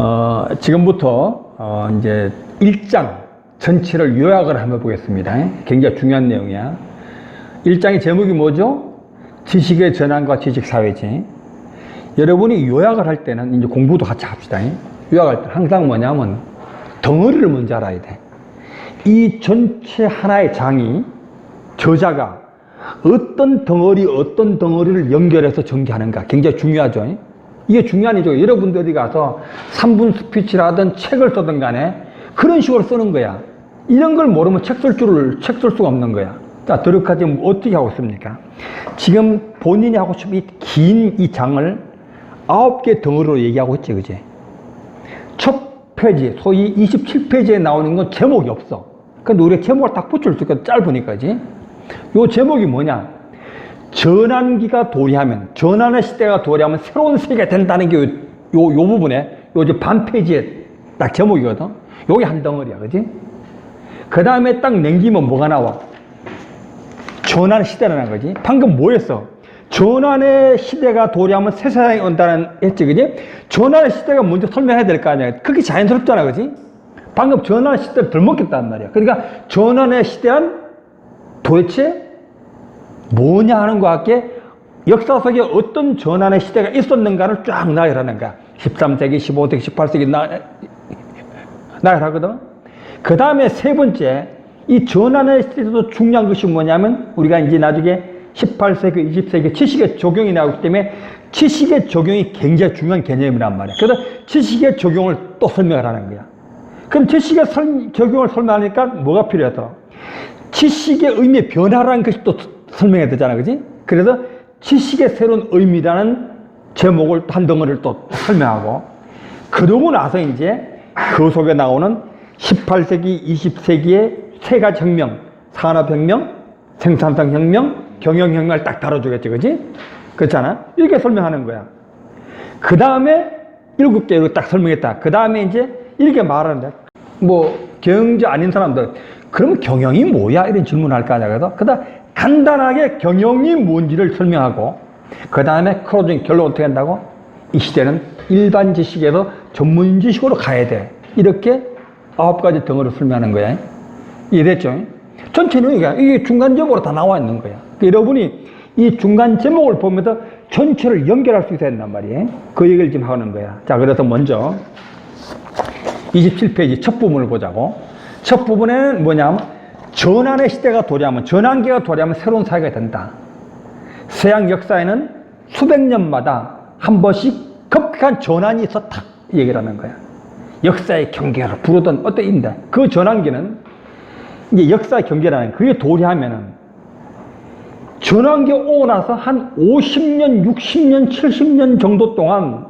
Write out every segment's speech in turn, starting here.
어, 지금부터 어, 이제 1장 전체를 요약을 한번 보겠습니다. 굉장히 중요한 내용이야. 1장의 제목이 뭐죠? 지식의 전환과 지식 사회지. 여러분이 요약을 할 때는 이제 공부도 같이 합시다. 요약할 때 항상 뭐냐면 덩어리를 먼저 알아야 돼. 이 전체 하나의 장이 저자가 어떤 덩어리 어떤 덩어리를 연결해서 전개하는가 굉장히 중요하죠. 이게 중요한 이죠. 여러분들이 가서 3분 스피치를 하든 책을 쓰든 간에 그런 식으로 쓰는 거야. 이런 걸 모르면 책 쓸 줄을 책 쓸 수가 없는 거야. 자, 드르카 지금 어떻게 하고 있습니까? 지금 본인이 하고 싶은 긴 이 장을 아홉 개 덩어리로 얘기하고 있지, 그지? 첫 페이지, 소위 27페이지에 나오는 건 제목이 없어. 근데 우리가 제목을 딱 붙일 수 있거든, 짧으니까지. 요 제목이 뭐냐? 전환기가 도래하면, 전환의 시대가 도래하면 새로운 세계가 된다는 게 요, 요, 요 부분에, 요 이제 반 페이지에 딱 제목이거든? 요게 한 덩어리야, 그지? 그 다음에 딱 넘기면 뭐가 나와? 전환 시대라는 거지. 방금 뭐 했어? 전환의 시대가 도래하면 새 세상이 온다는 했지, 그지? 전환의 시대가 먼저 설명해야 될 거 아니야. 그게 자연스럽잖아, 그지? 방금 전환의 시대를 덜 먹겠단 말이야. 그러니까 전환의 시대는 도대체 뭐냐 하는 것 같게 역사 속에 어떤 전환의 시대가 있었는가를 쫙 나열하는 거야. 13세기, 15세기, 18세기 나, 나열하거든. 그 다음에 세 번째, 이 전환의 시대에서도 중요한 것이 뭐냐면 우리가 이제 나중에 18세기, 20세기 지식의 적용이 나오기 때문에 지식의 적용이 굉장히 중요한 개념이란 말이야. 그래서 지식의 적용을 또 설명을 하는 거야. 그럼 지식의 설, 적용을 설명하니까 뭐가 필요하더라? 지식의 의미의 변화라는 것이 또 설명해야 되잖아, 그지? 그래서 지식의 새로운 의미라는 제목을 한 덩어리를 또 설명하고 그러고 나서 이제 그 속에 나오는 18세기, 20세기의 세 가지 혁명, 산업혁명, 생산성 혁명, 경영혁명을 딱 다뤄주겠지, 그지? 그렇잖아? 이렇게 설명하는 거야. 그 다음에 일곱 개로 딱 설명했다. 그 다음에 이제 이렇게 말하는데, 뭐, 경제 아닌 사람들, 그러면 경영이 뭐야? 이런 질문을 할거 아니야. 그래서, 그 다음 간단하게 경영이 뭔지를 설명하고, 그 다음에 크로징 결론 어떻게 한다고? 이 시대는 일반 지식에서 전문 지식으로 가야 돼. 이렇게 아홉 가지 덩어리를 설명하는 거야. 이해됐죠? 전체 내용이 이게 중간적으로 다 나와 있는 거야. 그러니까 여러분이 이 중간 제목을 보면서 전체를 연결할 수 있어야 된단 말이에요. 그 얘기를 지금 하는 거야. 자, 그래서 먼저 27페이지 첫 부분을 보자고. 첫 부분에는 뭐냐면 전환의 시대가 도래하면, 전환기가 도래하면 새로운 사회가 된다. 서양 역사에는 수백 년마다 한 번씩 급격한 전환이 있었다. 이 얘기를 하는 거야. 역사의 경계를 부르던 어떤 인데 그 전환기는 이제 역사의 경계라는 그게 도래하면은 전환기 오고 나서 한 50년, 60년, 70년 정도 동안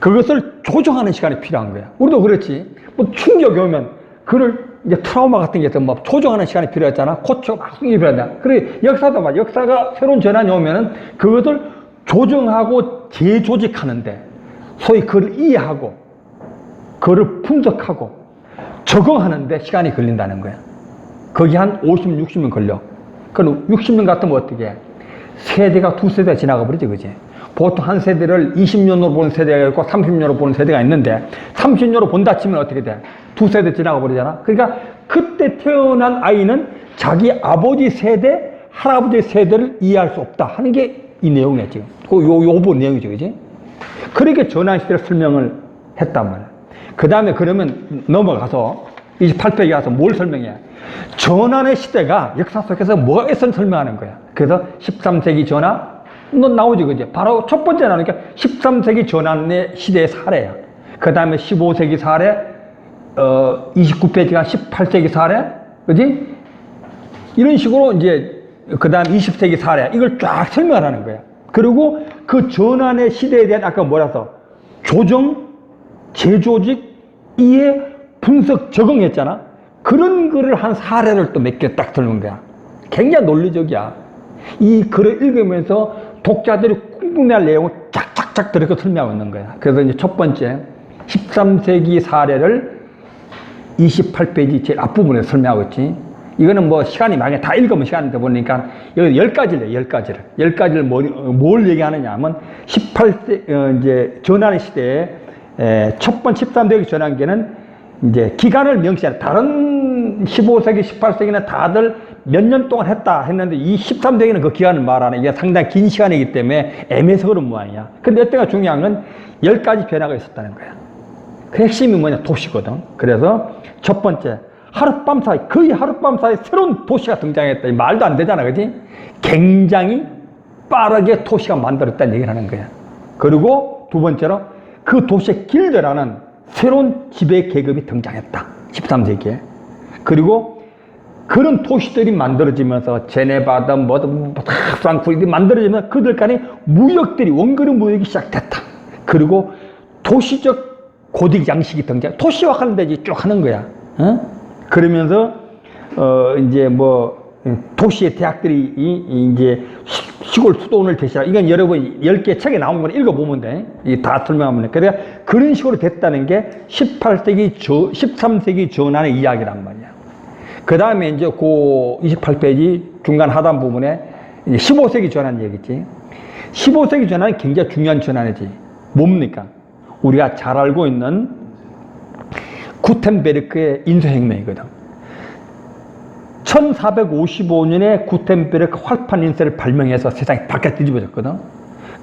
그것을 조정하는 시간이 필요한 거야. 우리도 그렇지. 뭐 충격이 오면 그를 이제 트라우마 같은 게 있으면 뭐 조정하는 시간이 필요했잖아. 고쳐 막 필요하다. 그래 역사도 말 역사가 새로운 전환이 오면은 그것을 조정하고 재조직하는데 소위 그걸 이해하고 그를 분석하고 적응하는데 시간이 걸린다는 거야. 거기 한 50, 60년 걸려. 그럼 60년 같으면 어떻게 해? 세대가 두 세대가 지나가 버리지, 그지? 보통 한 세대를 20년으로 보는 세대가 있고 30년으로 보는 세대가 있는데 30년으로 본다 치면 어떻게 돼? 두 세대 지나가 버리잖아. 그러니까 그때 태어난 아이는 자기 아버지 세대, 할아버지 세대를 이해할 수 없다 하는 게 이 내용이야, 지금. 그 요, 요 부분 내용이죠, 그지? 그렇게 전환시대를 설명을 했단 말이야. 그 다음에 그러면 넘어가서 28페이지 가서 뭘 설명해? 전환의 시대가 역사 속에서 있었는 설명하는 거야. 그래서 13세기 전환, 너 나오지, 그지? 바로 첫 번째 나오니까 13세기 전환의 시대의 사례야. 그 다음에 15세기 사례, 어, 29페이지가 18세기 사례, 그지? 이런 식으로 이제, 그 다음 20세기 사례, 이걸 쫙 설명하는 거야. 그리고 그 전환의 시대에 대한 아까 뭐라서 조정, 재조직, 이해, 분석, 적응했잖아. 그런 글을 한 사례를 또 몇 개 딱 들는 거야. 굉장히 논리적이야. 이 글을 읽으면서 독자들이 궁금해할 내용을 쫙쫙쫙 들어서 설명하고 있는 거야. 그래서 이제 첫 번째, 13세기 사례를 28페이지 제일 앞부분에 설명하고 있지. 이거는 뭐 시간이 많이 다 읽으면 시간이 돼 보니까 여기 열 가지를 열 가지를 열 가지를 뭘, 뭘 얘기하느냐 하면 18세 어, 이제 전환의 시대에 에, 첫번 13세기 전환기는 이제 기간을 명시하는 다른 15세기, 18세기는 다들 몇 년 동안 했다 했는데 이 13세기는 그 기간을 말하는 이게 상당히 긴 시간이기 때문에 애매해서 그런 모양이야. 근데 이때가 중요한 건 10가지 변화가 있었다는 거야. 그 핵심이 뭐냐? 도시거든. 그래서 첫 번째, 하룻밤 사이, 거의 하룻밤 사이 새로운 도시가 등장했다. 이 말도 안 되잖아, 그지? 굉장히 빠르게 도시가 만들었다는 얘기를 하는 거야. 그리고 두 번째로 그 도시의 길드라는 새로운 지배 계급이 등장했다. 13세기에. 그리고 그런 도시들이 만들어지면서 제네바든 뭐든 뭐다 프랑크푸르트 만들어지면 그들 간에 무역들이 원거리 무역이 시작됐다. 그리고 도시적 고딕 양식이 등장. 도시화하는 데지 쭉 하는 거야. 어? 그러면서 어 이제 뭐 도시의 대학들이 이, 이 이제 시- 시골 수도원을 대시하 이건 여러분 10개 책에 나온 거 읽어보면 돼. 이다 설명하면 돼. 그러니까 그런 식으로 됐다는 게 18세기 저 13세기 전환의 이야기란 말이야. 그 다음에 이제 그 28페이지 중간 하단 부분에 이제 15세기 전환 얘기지. 15세기 전환은 굉장히 중요한 전환이지. 뭡니까? 우리가 잘 알고 있는 구텐베르크의 인쇄혁명이거든. 1455년에 구텐베르크 활판 인쇄를 발명해서 세상이 바뀌어 뒤집어졌거든.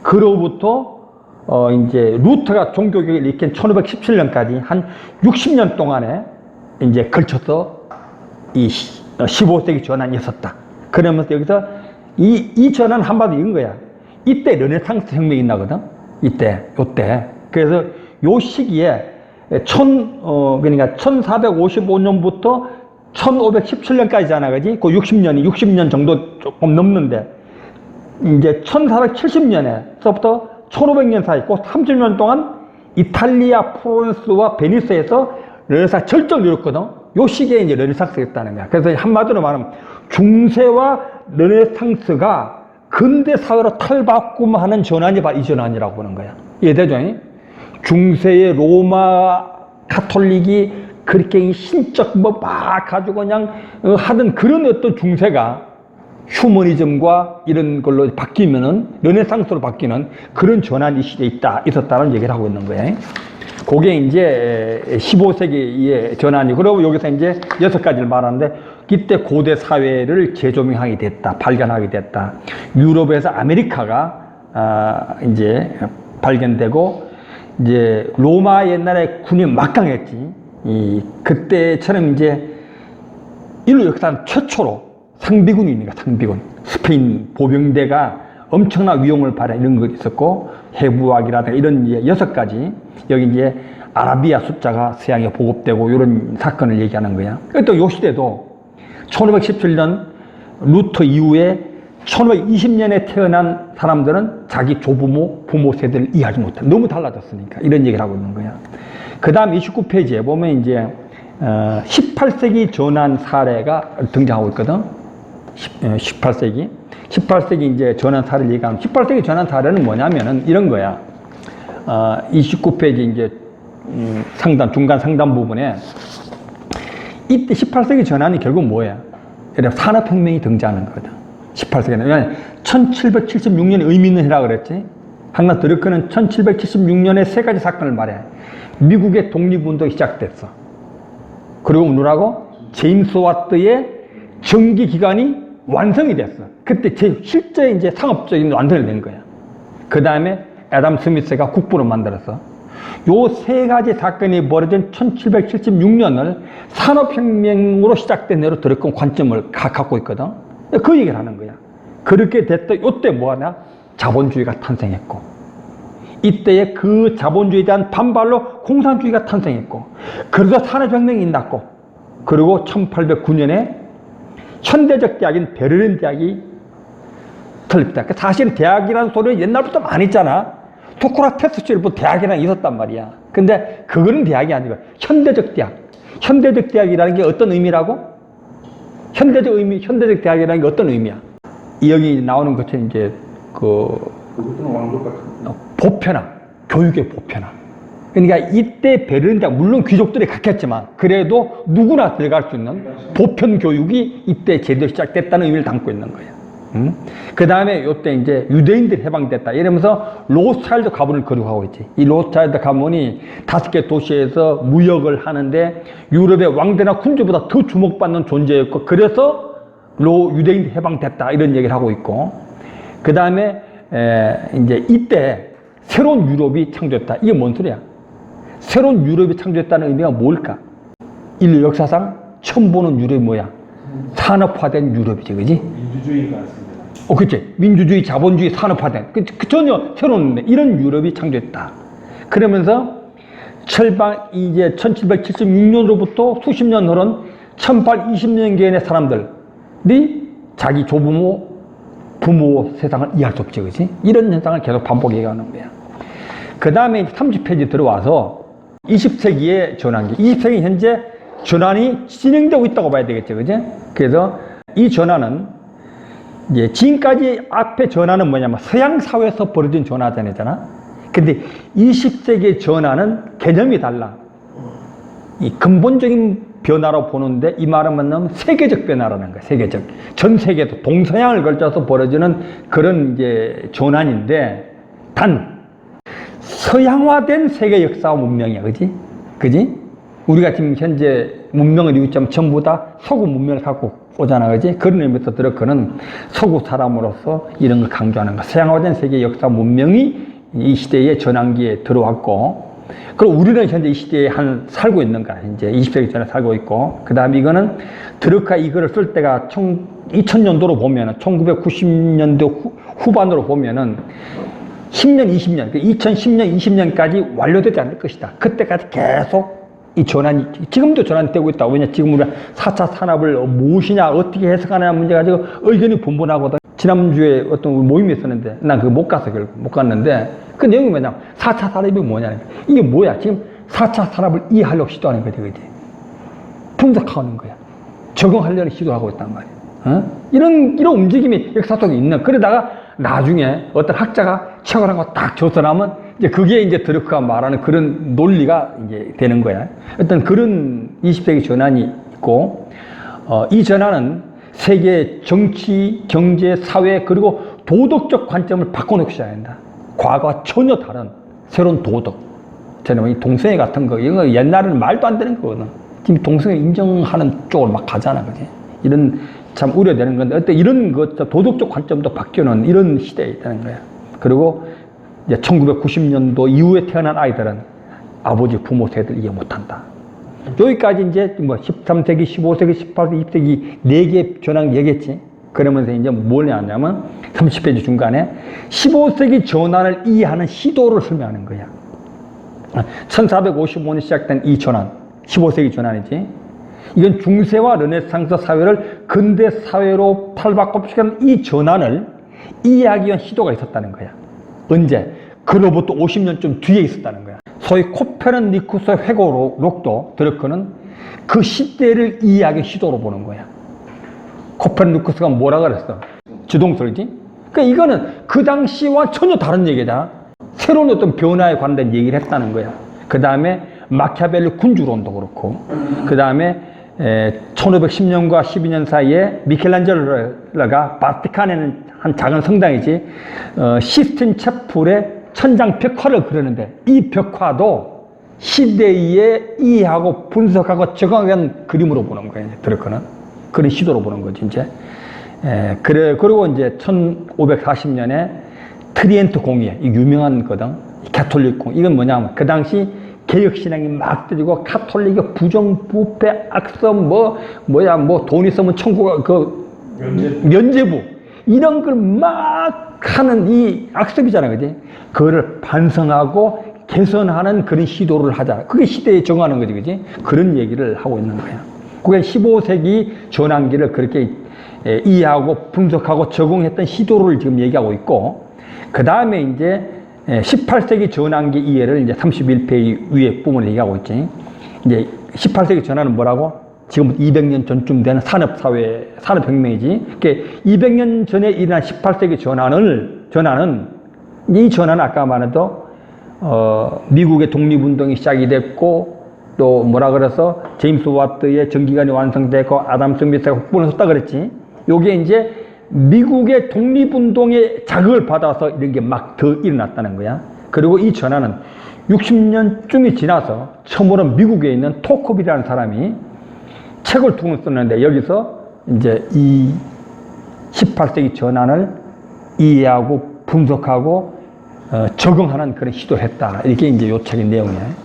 그로부터 어 이제 루터가 종교개혁을 일으킨 1517년까지 한 60년 동안에 이제 걸쳐서 이 15세기 전환이 있었다. 그러면서 여기서 이, 이 전환 한마디 이런 거야. 이때 르네상스 혁명이 나거든. 이때, 요때. 그래서 요 시기에 천, 어, 그러니까 1455년부터 1517년까지잖아. 그지? 그 60년이, 60년 정도 조금 넘는데, 이제 1470년에서부터 1500년 사이, 그 30년 동안 이탈리아, 프랑스와 베니스에서 르네상스 절정을 이뤘거든. 요 시기에 이제 르네상스였다는 거야. 그래서 한마디로 말하면 중세와 르네상스가 근대 사회로 탈바꿈하는 전환이 바로 이 전환이라고 보는 거야. 이해되죠? 중세의 로마 카톨릭이 그렇게 신적 뭐 막 가지고 그냥 어, 하던 그런 어떤 중세가 휴머니즘과 이런 걸로 바뀌면은 르네상스로 바뀌는 그런 전환이 시대에 있다 있었다는 얘기를 하고 있는 거예요. 그게 이제 15세기의 전환이 그리고 여기서 이제 여섯 가지를 말하는데 이때 고대 사회를 재조명하게 됐다 발견하게 됐다 유럽에서 아메리카가 아, 이제 발견되고 이제 로마 옛날에 군이 막강했지 이 그때처럼 이제 인류 역사상 최초로 상비군이 있는 거야, 상비군. 스페인 보병대가 엄청난 위용을 발휘 이런 거 있었고, 해부학이라든가 이런 이제 여섯 가지, 여기 이제 아라비아 숫자가 서양에 보급되고 이런 사건을 얘기하는 거야. 또 요 시대도 1517년 루터 이후에 1520년에 태어난 사람들은 자기 조부모, 부모 세대를 이해하지 못해. 너무 달라졌으니까. 이런 얘기를 하고 있는 거야. 그 다음 29페이지에 보면 이제, 어, 18세기 전환 사례가 등장하고 있거든. 18세기. 18세기 이제 전환 사례를 얘기하면, 18세기 전환 사례는 뭐냐면은 이런 거야. 어, 29페이지 이제, 음, 상단, 중간 상단 부분에 이때 18세기 전환이 결국? 이래 산업혁명이 등장하는 거거든. 18세기는. 왜냐면 1776년에 의미 있는 해라 그랬지. 항상 드르크는 1776년에 세 가지 사건을 말해. 미국의 독립운동이 시작됐어. 그리고 누라고? 제임스 와트의 전기 기관이 완성이 됐어. 그때 제 실제 이제 상업적인 완성이 된 거야. 그 다음에 애담 스미스가 국부를 만들었어. 요 세 가지 사건이 벌어진 1776년을 산업혁명으로 시작된 대로 드러큰 관점을 가- 갖고 있거든. 그 얘기를 하는 거야. 그렇게 됐다. 요때 뭐하냐? 자본주의가 탄생했고. 이때에 그 자본주의에 대한 반발로 공산주의가 탄생했고. 그래서 산업혁명이 났고. 그리고 1809년에 현대적 대학인 베를린 대학이 설립됐다. 그 사실 대학이라는 소리는 옛날부터 많이 있잖아. 시절부터 대학이라는 게 있었단 말이야. 근데 그거는 대학이 아니고 현대적 대학. 현대적 대학이라는 게 어떤 의미라고? 현대적 의미, 현대적 대학이라는 게 어떤 의미야? 여기 나오는 것처럼 이제 그 어, 보편화, 교육의 보편화. 그러니까 이때 베를린 대학, 물론 귀족들이 갔겠지만, 그래도 누구나 들어갈 수 있는 보편 교육이 이때 제대로 시작됐다는 의미를 담고 있는 거예요. 그 다음에 요때 이제 유대인들 해방됐다. 이러면서 로스차일드 가문을 거듭하고 있지. 이 로스차일드 가문이 다섯 개 도시에서 무역을 하는데 유럽의 왕대나 군주보다 더 주목받는 존재였고 그래서 로 유대인 해방됐다. 이런 얘기를 하고 있고 그 다음에 이제 이때 새로운 유럽이 창조됐다. 이게 뭔 소리야? 새로운 유럽이 창조됐다는 의미가 뭘까? 인류 역사상 처음 보는 유럽이 뭐야? 산업화된 유럽이지, 그지? 민주주의 같습니다. 어, 그치. 민주주의, 자본주의, 산업화된. 그, 그 전혀 새로운, 이런 유럽이 창조했다. 그러면서 철방, 이제 1776년으로부터 수십 년 흐른 1820년경의 사람들이 자기 조부모, 부모 세상을 이해할 수 없지, 그지? 이런 현상을 계속 반복해 가는 거야. 그 다음에 30페이지 들어와서 20세기의 전환기. 20세기 현재 전환이 진행되고 있다고 봐야 되겠죠, 그지? 그래서 이 전환은 이제 지금까지 앞에 전환은 뭐냐면 서양 사회에서 벌어진 전환잖아. 근데 20세기의 전환은 개념이 달라. 이 근본적인 변화로 보는데 이 말은 뭐냐면 세계적 변화라는 거야. 세계적. 전 세계도 동서양을 걸쳐서 벌어지는 그런 이제 전환인데 단 서양화된 세계 역사와 문명이야. 그지? 그지? 우리가 지금 현재 문명을 이웃점 전부 다 서구 문명을 갖고 오잖아. 그지? 그런 의미에서 들어그는 서구 사람으로서 이런 걸 강조하는 거. 서양화된 세계 역사 문명이 이 시대의 전환기에 들어왔고, 그리고 우리는 현재 이 시대에 한 살고 있는 거야. 이제 20세기 전에 살고 있고, 그 다음에 이거는 드르카 이거를 쓸 때가 2000년도로 보면은, 1990년도 후 반으로 보면은 10년, 20년, 2010년, 20년까지 완료되지 않을 것이다. 그때까지 계속 이 전환이, 지금도 전환되고 있다. 왜냐, 지금 우리가 4차 산업을 무엇이냐, 어떻게 해석하느냐 문제 가지고 의견이 분분하거든. 지난주에 어떤 모임이 있었는데, 난 그거 못 가서 결국 못 갔는데, 그 내용이 뭐냐, 4차 산업이 뭐냐. 이게 뭐야. 지금 4차 산업을 이해하려고 시도하는 거지, 그지? 분석하는 거야. 적응하려는 시도하고 있단 말이야. 어? 이런, 이런 움직임이 역사 속에 있는, 그러다가 나중에 어떤 학자가 책을 한거딱 조선하면 이제 그게 이제 드르크가 말하는 그런 논리가 이제 되는 거야. 어떤 그런 20세기 전환이 있고, 어, 이 전환은 세계 정치, 경제, 사회, 그리고 도덕적 관점을 바꿔놓기 시작한다. 과거와 전혀 다른 새로운 도덕. 저는 이 동성애 같은 거, 이거 옛날에는 말도 안 되는 거거든. 지금 동성애 인정하는 쪽으로 막 가잖아, 그지? 이런 참 우려되는 건데, 어때 이런 것, 도덕적 관점도 바뀌는 이런 시대에 있다는 거야. 그리고 이제 1990년도 이후에 태어난 아이들은 아버지 부모 세대를 이해 못한다. 여기까지 이제 뭐 13세기, 15세기, 18세기, 20세기 네 개 전환 얘기했지. 그러면서 이제 뭘 하냐면 30페이지 중간에 15세기 전환을 이해하는 시도를 설명하는 거야. 1455년 시작된 이 전환, 15세기 전환이지. 이건 중세와 르네상스 사회를 근대 사회로 팔바꿈시키는 이 전환을 이해하기 위한 시도가 있었다는 거야. 언제? 그로부터 50년쯤 뒤에 있었다는 거야. 소위 코페르니쿠스 회고록도 드르크는 그 시대를 이해하기 시도로 보는 거야. 코페르니쿠스가 뭐라 그랬어? 지동설이지? 그러니까 이거는 그 당시와 전혀 다른 얘기다. 새로운 어떤 변화에 관련된 얘기를 했다는 거야. 그 다음에 마키아벨리 군주론도 그렇고, 그 다음에 1510년과 12년 사이에 미켈란젤로가 바티칸에는 한 작은 성당이지, 어, 시스틴 채플의 천장 벽화를 그리는데 이 벽화도 시대에 이해하고 분석하고 적응한 그림으로 보는 거예요. 드르크는 그런 시도로 보는 거지 이제. 에, 그래 그리고 이제 1540년에 트리엔트 공의회 이 유명한 거든 가톨릭 공 이건 뭐냐면 그 당시 개혁 신앙이 막 들이고 카톨릭의 부정 부패 악성 뭐 뭐야 뭐 돈 있으면 천국 그 면제. 면제부 이런 걸 막 하는 이 악습이잖아, 그지? 그거를 반성하고 개선하는 그런 시도를 하자. 그게 시대에 정하는 거지, 그지? 그런 얘기를 하고 있는 거야. 그게 15세기 전환기를 그렇게 에, 이해하고 분석하고 적응했던 시도를 지금 얘기하고 있고, 그 다음에 이제 에, 18세기 전환기 이해를 이제 31페이지 위에 부분을 얘기하고 있지. 이제 18세기 전환은 뭐라고? 지금 200년 전쯤 되는 산업사회, 산업혁명이지. 그게 200년 전에 일어난 18세기 전환을, 전환은, 이 전환은 아까 말했던, 어, 미국의 독립운동이 시작이 됐고, 또 뭐라 그래서 제임스 와트의 전기관이 완성됐고, 아담 스미스가 국분을 썼다 그랬지. 요게 이제 미국의 독립운동의 자극을 받아서 이런 게 막 더 일어났다는 거야. 그리고 이 전환은 60년쯤이 지나서 처음으로 미국에 있는 토커빌이라는 사람이 책을 두권 썼는데 여기서 이제 이 18세기 전환을 이해하고 분석하고 어, 적응하는 그런 시도를 했다. 이게 이제 요 책의 내용이에요.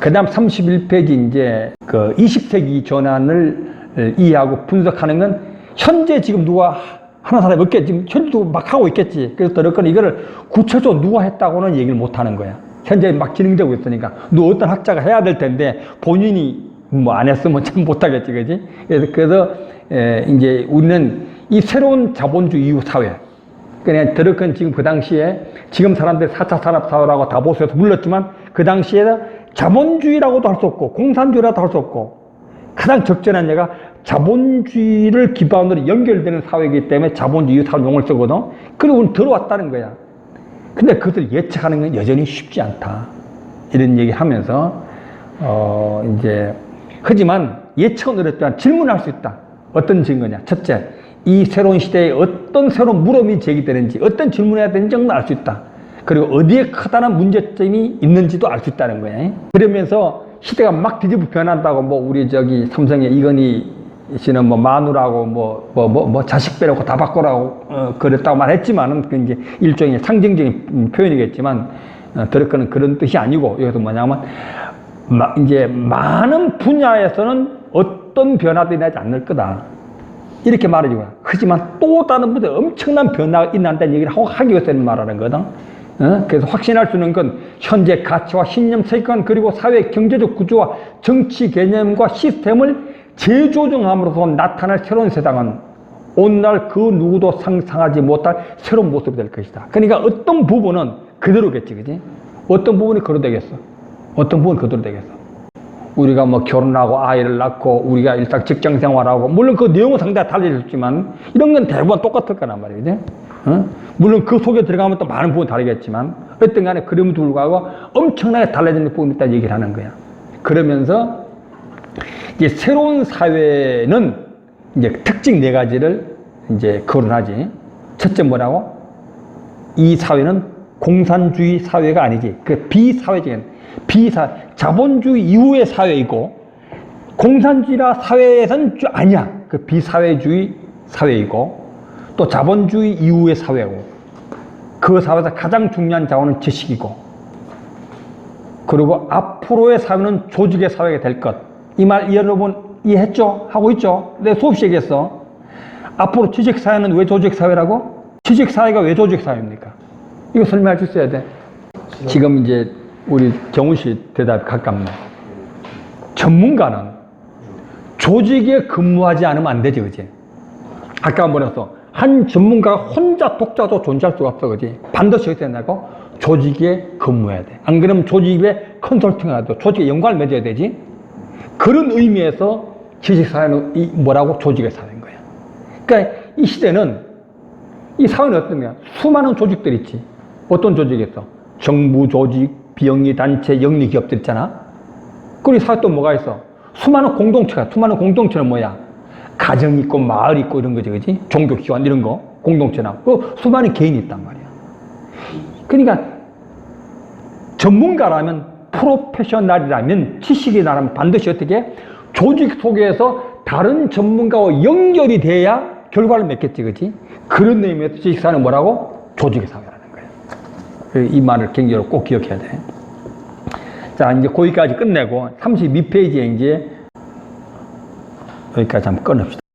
그 다음 31페이지 이제 그 20세기 전환을 이해하고 분석하는 건 현재 지금 누가 하는 사람이 없겠지. 지금 현재도 막 하고 있겠지. 그래서 더럽거나 이거를 구체적으로 누가 했다고는 얘기를 못 하는 거야. 현재 막 진행되고 있으니까. 누 어떤 학자가 해야 될 텐데 본인이 뭐 안 했으면 참 못하겠지. 그지? 그래서, 그래서 에, 이제 우리는 이 새로운 자본주의 이후 사회. 그냥 드러큰 지금 그 당시에 지금 사람들이 4차 산업사회라고 다보스에서 불렀지만 그 당시에 자본주의라고도 할 수 없고 공산주의라도 할 수 없고 가장 적절한 예가 자본주의를 기반으로 연결되는 사회이기 때문에 자본주의 사회 용어를 쓰거든. 그리고 우리는 들어왔다는 거야. 근데 그것을 예측하는 건 여전히 쉽지 않다. 이런 얘기 하면서, 어, 이제, 하지만 예측은 어렵지만 질문할 수 있다. 어떤 증거냐? 첫째, 이 새로운 시대에 어떤 새로운 물음이 제기되는지, 어떤 질문을 해야 되는지 알수 있다. 그리고 어디에 커다란 문제점이 있는지도 알 수 있다는 거예요. 그러면서 시대가 막 뒤집어 변한다고 뭐 우리 저기 삼성의 이건희 씨는 뭐 마누라고 뭐 뭐 뭐 뭐 자식 빼놓고 다 바꾸라고 어, 그랬다고 말했지만은 그 이제 일종의 상징적인 음, 표현이겠지만 어, 들었거는 그런 뜻이 아니고 여기서 뭐냐면 마, 이제 많은 분야에서는 어떤 변화도 일어나지 않을 거다. 이렇게 말해주고 하지만 또 다른 분야 엄청난 변화가 일어난다는 얘기를 하고 하기 위해서 말하는 거든. 어? 그래서 확신할 수 있는 건 현재 가치와 신념, 세계관 그리고 사회 경제적 구조와 정치 개념과 시스템을 재조정함으로써 나타날 새로운 세상은 오늘날 그 누구도 상상하지 못할 새로운 모습이 될 것이다. 그러니까 어떤 부분은 그대로겠지, 그지? 어떤 부분이 그대로 되겠어? 어떤 부분은 그대로 되겠어? 우리가 뭐 결혼하고 아이를 낳고 우리가 일상 직장 생활하고 물론 그 내용은 상당히 달라졌지만 이런 건 대부분 똑같을 거란 말이지. 어? 물론 그 속에 들어가면 또 많은 부분이 다르겠지만 어떤 간에 그럼에도 불구하고 엄청나게 달라지는 부분이 있다 얘기를 하는 거야. 그러면서 이제 새로운 사회는 이제 특징 네 가지를 이제 거론하지. 첫째 뭐라고? 이 사회는 공산주의 사회가 아니지. 그 비사회적인 비사 자본주의 이후의 사회이고 공산주의라 사회에선 주- 아니야. 그 비사회주의 사회이고 또 자본주의 이후의 사회고 그 사회에서 가장 중요한 자원은 지식이고 그리고 앞으로의 사회는 조직의 사회가 될 것. 이 말 여러분 이해했죠? 하고 있죠? 내 수없이 얘기했어. 앞으로 지식 사회는 왜 조직 사회라고? 지식 사회가 왜 조직 사회입니까? 이거 설명할 수 있어야 돼. 지금 이제 우리 경훈 씨 대답이 가깝네. 전문가는 조직에 근무하지 않으면 안 되지, 그지? 아까 뭐랬어? 한 전문가가 혼자 독자도 존재할 수가 없어, 그지? 반드시 어떻게 된다고? 조직에 근무해야 돼. 안 그러면 조직에 컨설팅 해야 돼. 조직에 연관을 맺어야 되지? 그런 의미에서 지식사회는 이 뭐라고? 조직의 사회인 거야. 그러니까 이 시대는 이 사회는 어떤 거야? 수많은 조직들 있지. 어떤 있어? 정부 조직, 비영리 단체, 영리 기업들 있잖아. 그리고 사회 또 뭐가 있어? 수많은 공동체가, 수많은 공동체는 뭐야? 가정 있고, 마을 있고, 이런 거지, 그지? 종교기관, 이런 거. 공동체나. 그 수많은 개인이 있단 말이야. 그러니까, 전문가라면, 프로페셔널이라면, 지식이 나라면 반드시 어떻게? 조직 속에서 다른 전문가와 연결이 돼야 결과를 맺겠지, 그지? 그런 의미에서 지식사는 뭐라고? 조직의 거예요. 이 말을 굉장히 꼭 기억해야 돼. 자, 이제 거기까지 끝내고 32페이지에 이제 여기까지 한번 끊읍시다.